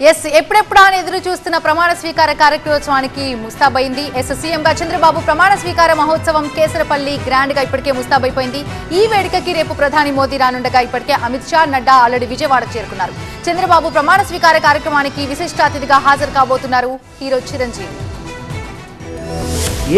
Yes ఎప్పుడెప్పుడా అని ఎదురు చూస్తున్న ప్రమాణ స్వీకార కార్యక్రమోత్సవానికి ముస్తాబైంది ఎస్ సీఎంగా చంద్రబాబు ప్రమాణ స్వీకార మహోత్సవం కేసరపల్లి గ్రాండ్గా ఇప్పటికే ముస్తాబైపోయింది. ఈ వేడుకకి రేపు ప్రధాని మోదీ రానుండగా ఇప్పటికే అమిత్ షా నడ్డా ఆల్రెడీ విజయవాడ చేరుకున్నారు. చంద్రబాబు ప్రమాణ స్వీకార కార్యక్రమానికి విశిష్ట అతిథిగా హాజరు కాబోతున్నారు హీరో చిరంజీవి.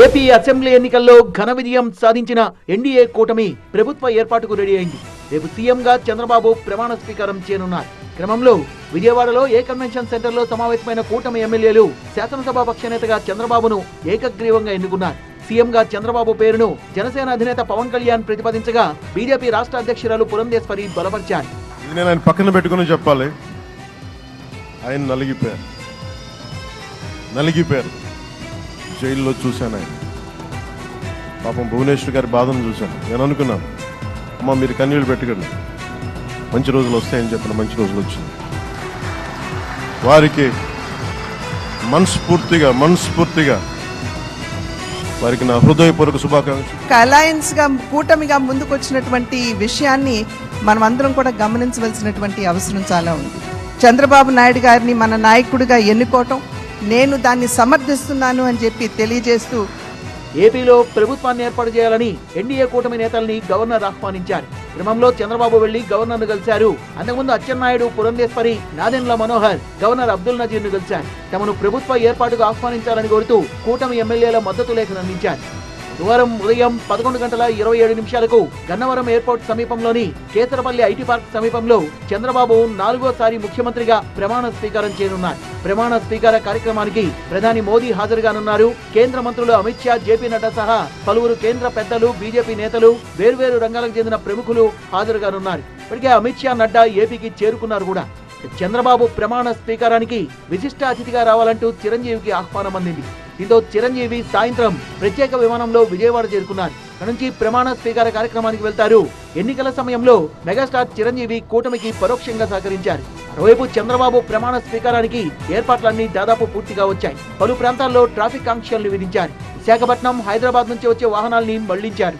ఏపీ అసెంబ్లీ ఎన్నికల్లో ఘన విజయం సాధించిన ఎన్డీఏ కూటమి ప్రభుత్వ ఏర్పాటుకు రెడీ అయింది. రేపు సీఎంగా చంద్రబాబు ప్రమాణ స్వీకారం చేయనున్నారు. క్రమంలో విజయవాడలో ఏ కన్వెన్షన్ సెంటర్లో సమావేశమైన కూటమి ఎమ్మెల్యేలు శాసనసభ పక్షనేతగా చంద్రబాబును ఏకగ్రీవంగా ఎన్నుకున్నారు. సీఎంగా చంద్రబాబు పేరును జనసేన అధినేత పవన్ కళ్యాణ్ ప్రతిపాదించగా బీజేపీ రాష్ట్ర అధ్యక్షురాలు పురంధేశ్వరి బలపరిచారు. నేను ఆయన పక్కన పెట్టుకుని చెప్పాలి. ఆయన నలిగిపోయారు. నలిగిపోయారు. జైల్లో చూశాను ఆయన. పాపం భువనేశ్వర్ గారి బాధను చూశాను. నేను అనుకున్నాను అమ్మ మీరు కన్నీళ్ళు పెట్టుకోండి. మంచి రోజులు వస్తాయని చెప్పిన మంచి రోజులు వచ్చింది. వారికి మనస్ఫూర్తిగా మనస్ఫూర్తిగా వారికి నా హృదయపూర్వక శుభాకాంక్షలు. అలయన్స్గా కూటమిగా ముందుకొచ్చినటువంటి విషయాన్ని మనం అందరం కూడా గమనించవలసినటువంటి అవసరం చాలా ఉంది. చంద్రబాబు నాయుడు గారిని మన నాయకుడిగా ఎన్నుకోవటం నేను దాన్ని సమర్థిస్తున్నాను అని చెప్పి తెలియజేస్తూ ఏపీలో ప్రభుత్వాన్ని ఏర్పాటు చేయాలని ఎన్డీఏ కూటమి నేతల్ని గవర్నర్ ఆహ్వానించారు. క్రమంలో చంద్రబాబు వెళ్ళి గవర్నర్ను కలిశారు. అంతకుముందు అచ్చెన్నాయుడు పురంధేశ్వరి నాదెండ్ల మనోహర్ గవర్నర్ అబ్దుల్ నజీర్ను కలిశారు. తమను ప్రభుత్వ ఏర్పాటుకు ఆహ్వానించాలని కోరుతూ కూటమి ఎమ్మెల్యేల మద్దతు లేఖను అందించారు. బుధవారం ఉదయం పదకొండు గంటల ఇరవై ఏడు నిమిషాలకు గన్నవరం ఎయిర్పోర్ట్ సమీపంలోని కేసరపల్లి ఐటీ పార్క్ సమీపంలో చంద్రబాబు నాలుగోసారి ముఖ్యమంత్రిగా ప్రమాణ స్వీకారం చేయనున్నారు. ప్రమాణ స్వీకార కార్యక్రమానికి ప్రధాని మోదీ హాజరుగానున్నారు. కేంద్ర మంత్రులు అమిత్ షా జేపీ నడ్డా సహా పలువురు కేంద్ర పెద్దలు బీజేపీ నేతలు వేర్వేరు రంగాలకు చెందిన ప్రముఖులు హాజరుగానున్నారు. ఇప్పటికే అమిత్ షా నడ్డా ఏపీకి చేరుకున్నారు కూడా. చంద్రబాబు ప్రమాణ స్వీకారానికి విశిష్ట అతిథిగా రావాలంటూ చిరంజీవికి ఆహ్వానం అందింది దీంతో చిరంజీవి సాయంత్రం ప్రత్యేక విమానంలో విజయవాడ చేరుకున్నారు. నుంచి ప్రమాణ స్వీకార కార్యక్రమానికి వెళ్తారు. ఎన్నికల సమయంలో మెగాస్టార్ చిరంజీవి కూటమికి పరోక్షంగా సహకరించారు. మరోవైపు చంద్రబాబు ప్రమాణ స్వీకారానికి ఏర్పాట్లన్నీ దాదాపు పూర్తిగా వచ్చాయి. పలు ప్రాంతాల్లో ట్రాఫిక్ ఆంక్షలు విధించారు. విశాఖపట్నం హైదరాబాద్ నుంచి వచ్చే వాహనాల్ని మళ్ళించారు.